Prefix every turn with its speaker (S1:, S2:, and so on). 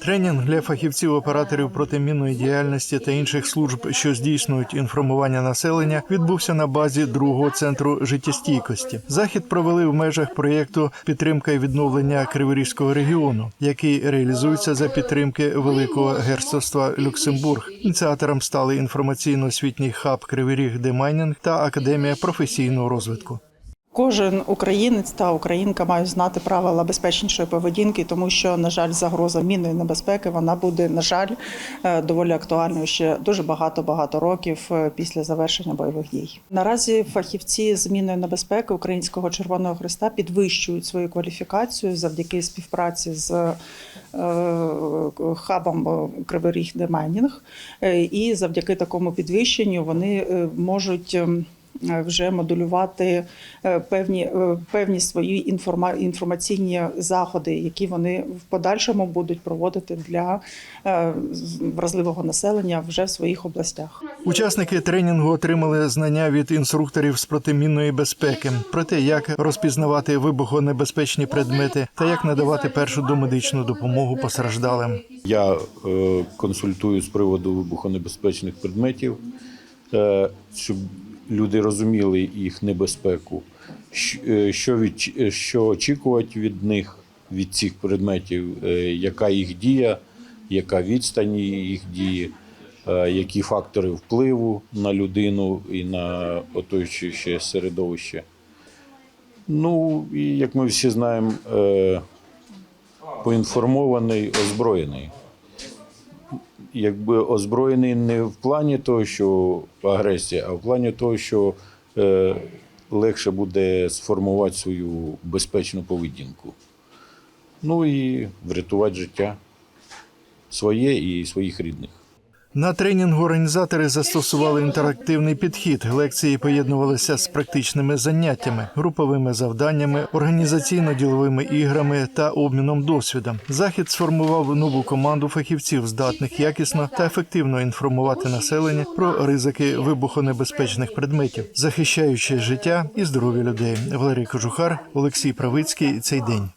S1: Тренінг для фахівців операторів протимінної діяльності та інших служб, що здійснюють інформування населення, відбувся на базі другого центру життєстійкості. Захід провели в межах проєкту Підтримка і відновлення Криворізького регіону, який реалізується за підтримки Великого герцогства Люксембург. Ініціатором стали інформаційно-освітній хаб Кривий Ріг Демайнінг та Академія професійного розвитку.
S2: Кожен українець та українка мають знати правила безпечнішої поведінки, тому що, на жаль, загроза мінної небезпеки вона буде, на жаль, е, доволі актуальною ще дуже багато багато років е, після завершення бойових дій. Наразі фахівці з мінної небезпеки Українського Червоного Христа підвищують свою кваліфікацію завдяки співпраці з е, хабом Кривий Ріг Демайнінг. І завдяки такому підвищенню вони можуть. Е, вже моделювати е, певні, е, певні свої інформа, інформаційні заходи, які вони в подальшому будуть проводити для вразливого населення вже в своїх областях.
S1: Учасники тренінгу отримали знання від інструкторів з протимінної безпеки про те, як розпізнавати вибухонебезпечні предмети та як надавати першу домедичну допомогу постраждалим.
S3: Я е, консультую з приводу вибухонебезпечних предметів, е, щоб люди розуміли їх небезпеку, е, що, від, е, що очікувати від них, від цих предметів, е, яка їх дія, яка відстань їх дії, які фактори впливу на людину і на оточуюче середовище. Ну, і як ми всі знаємо, поінформований, озброєний. Якби озброєний не в плані того, що агресія, а в плані того, що е, легше буде сформувати свою безпечну поведінку. Ну і врятувати життя своє і своїх рідних.
S1: На тренінгу організатори застосували інтерактивний підхід. Лекції поєднувалися з практичними заняттями, груповими завданнями, організаційно-діловими іграми та обміном досвідом. Захід сформував нову команду фахівців, здатних якісно та ефективно інформувати населення про ризики вибухонебезпечних предметів, захищаючи життя і здоров'я людей. Валерій Кожухар, Олексій Правицький. Цей день.